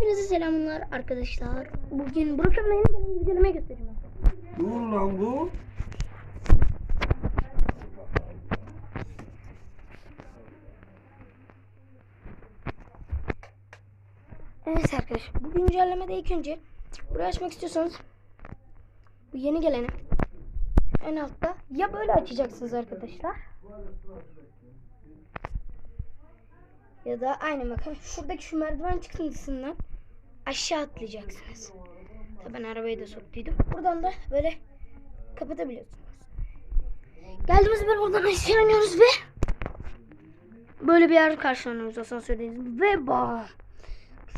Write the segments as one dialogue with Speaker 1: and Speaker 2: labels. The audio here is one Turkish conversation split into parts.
Speaker 1: Hepinize selamlar arkadaşlar. Bugün Brookhaven'a yeni gelen güncelleme göstereceğim.
Speaker 2: Dur lan bu.
Speaker 1: Evet arkadaşlar bu güncellemede ilk önce burayı açmak istiyorsanız bu yeni geleni en altta ya böyle açacaksınız arkadaşlar ya da aynı bakın şuradaki şu merdiven çıkıntısından aşağı atlayacaksınız. Tabii ben arabayı da soktuydum. Buradan da böyle kapatabiliyorsunuz. Geldiğimiz bir buradan aşağı iniyoruz ve böyle bir yer karşılanıyoruz asansördeyiz. Ve bam!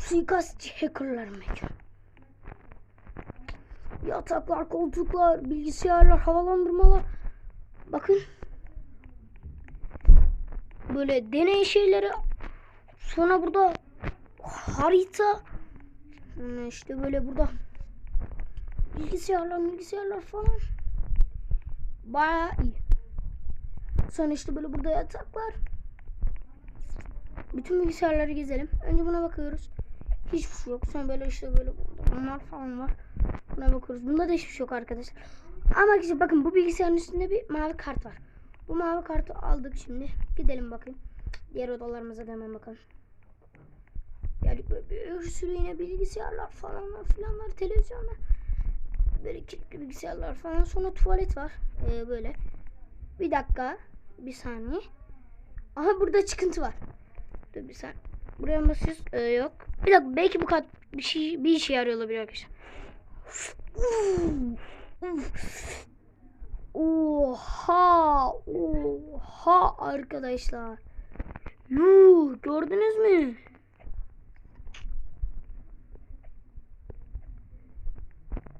Speaker 1: Suikastçı hackerların mekanı. Yataklar, koltuklar, bilgisayarlar, havalandırmalar. Bakın. Böyle deney şeyleri. Sonra burada harita. Sonra işte böyle burada bilgisayarlar, bilgisayarlar falan. Baya iyi. Sonra işte böyle burada yataklar. Bütün bilgisayarları gezelim. Önce buna bakıyoruz. Hiçbir şey yok. Sonra böyle işte böyle burada bunlar falan var. Buna bakıyoruz. Bunda da hiçbir şey yok arkadaşlar. Ama işte bakın bu bilgisayarın üstünde bir mavi kart var. Bu mavi kartı aldık şimdi. Gidelim bakayım. Diğer odalarımıza da hemen bakalım. Geldik böyle bir sürü yine bilgisayarlar falanlar filanlar televizyonlar. Böyle kilitli bilgisayarlar falan. Sonra tuvalet var. Ee, böyle. Bir dakika. Bir saniye. Aha burada çıkıntı var. Dur bir saniye. Buraya basıyoruz? Ee, yok. Bir dakika belki bu kat bir şey bir işe yarıyor olabilir arkadaşlar. Oha! Oha arkadaşlar. Yuh gördünüz mü?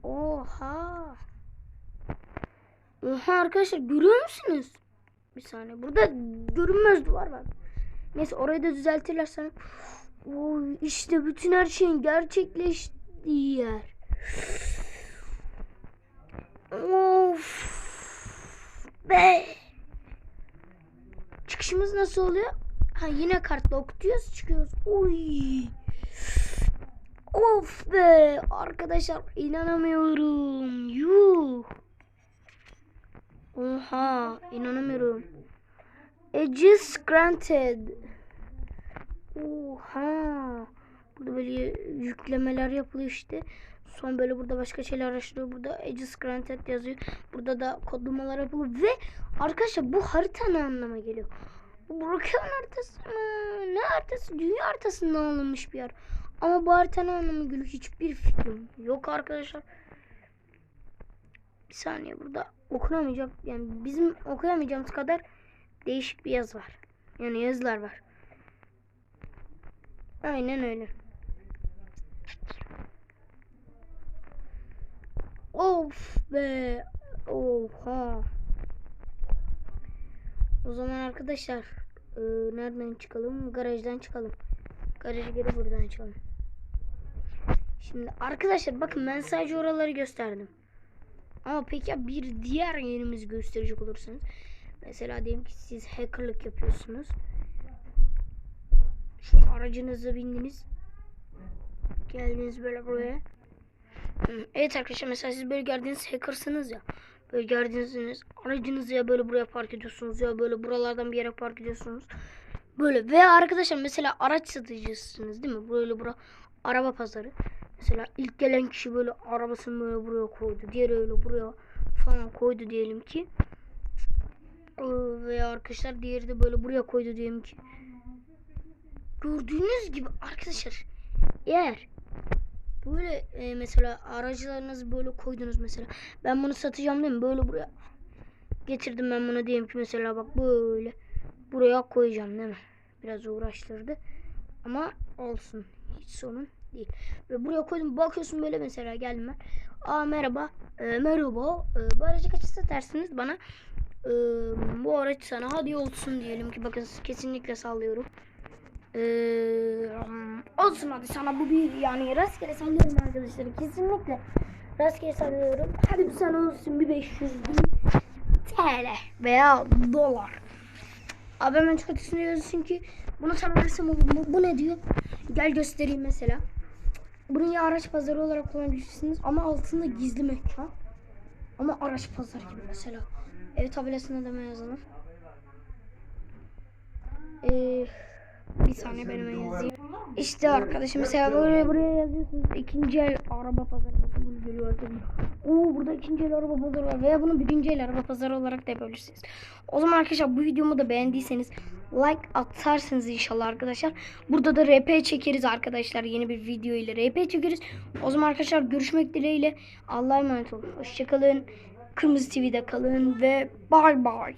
Speaker 1: Oha! Oha arkadaşlar görüyor musunuz? Bir saniye. Burada görünmez duvar var. Neyse orayı da düzeltirlerse. Oy, işte bütün her şeyin gerçekleştiği yer. Of. Be. Çıkışımız nasıl oluyor? Ha yine kartla okutuyoruz çıkıyoruz. Oy. Of be. Arkadaşlar inanamıyorum. Yuh. Oha inanamıyorum. Edges granted. Oha. Burada böyle yüklemeler yapılıyor işte. Son böyle burada başka şeyler araştırıyor. Burada Edges granted yazıyor. Burada da kodlamalar yapılıyor. Ve arkadaşlar bu harita ne anlama geliyor? Bu Brookhaven haritası mı? Ne haritası? Dünya haritasından alınmış bir yer. Ama bu harita ne anlama geliyor? Hiçbir fikrim yok arkadaşlar. Bir saniye burada okunamayacak yani bizim okuyamayacağımız kadar değişik bir yazı var. Yani yazılar var. Aynen öyle. Of be. Oha. O zaman arkadaşlar e, nereden çıkalım? Garajdan çıkalım. Garajı geri buradan açalım. Şimdi arkadaşlar bakın ben sadece oraları gösterdim. Ama peki ya bir diğer yerimizi gösterecek olursanız. Mesela diyelim ki siz hackerlık yapıyorsunuz. Şu aracınıza bindiniz. Geldiniz böyle buraya. Evet arkadaşlar mesela siz böyle geldiğiniz hackersınız ya. Böyle geldiğiniz aracınızı ya böyle buraya park ediyorsunuz ya böyle buralardan bir yere park ediyorsunuz. Böyle veya arkadaşlar mesela araç satıcısınız değil mi? Böyle bura araba pazarı. Mesela ilk gelen kişi böyle arabasını böyle buraya koydu. Diğeri öyle buraya falan koydu diyelim ki. Ee, Veya arkadaşlar diğeri de böyle buraya koydu diyelim ki. Gördüğünüz gibi arkadaşlar eğer böyle e, mesela aracılarınızı böyle koydunuz mesela. Ben bunu satacağım değil mi? Böyle buraya getirdim ben bunu diyelim ki mesela bak böyle buraya koyacağım değil mi? Biraz uğraştırdı. Ama olsun. Hiç sorun değil. Ve buraya koydum. Bakıyorsun böyle mesela geldim ben. Aa merhaba. Ee, merhaba. Ee, bu aracı kaça satarsınız bana? Ee, bu araç sana hadi olsun diyelim ki bakın kesinlikle sallıyorum. Ee, olsun hadi sana bu bir yani rastgele sallıyorum arkadaşlar kesinlikle rastgele sallıyorum. Hadi bu sana olsun bir 500 bin TL veya dolar. Abi hemen çikolatasını yazıyorsun ki bunu sana versem olur mu? Bu ne diyor? Gel göstereyim mesela. Bunu ya araç pazarı olarak kullanabilirsiniz ama altında gizli mekan. Ama araç pazarı gibi mesela. Ev tabelasına da yazalım. Ee, bir saniye ben hemen yazayım. İşte arkadaşım mesela böyle buraya yazıyorsunuz ikinci el araba pazarı bakın bunu görüyorsunuz. Oo burada ikinci el araba pazarı var veya bunu birinci el araba pazarı olarak da yapabilirsiniz. O zaman arkadaşlar bu videomu da beğendiyseniz like atarsınız inşallah arkadaşlar. Burada da RP çekeriz arkadaşlar yeni bir video ile RP çekeriz. O zaman arkadaşlar görüşmek dileğiyle Allah'a emanet olun. Hoşçakalın. Kırmızı TV'de kalın ve bay bay.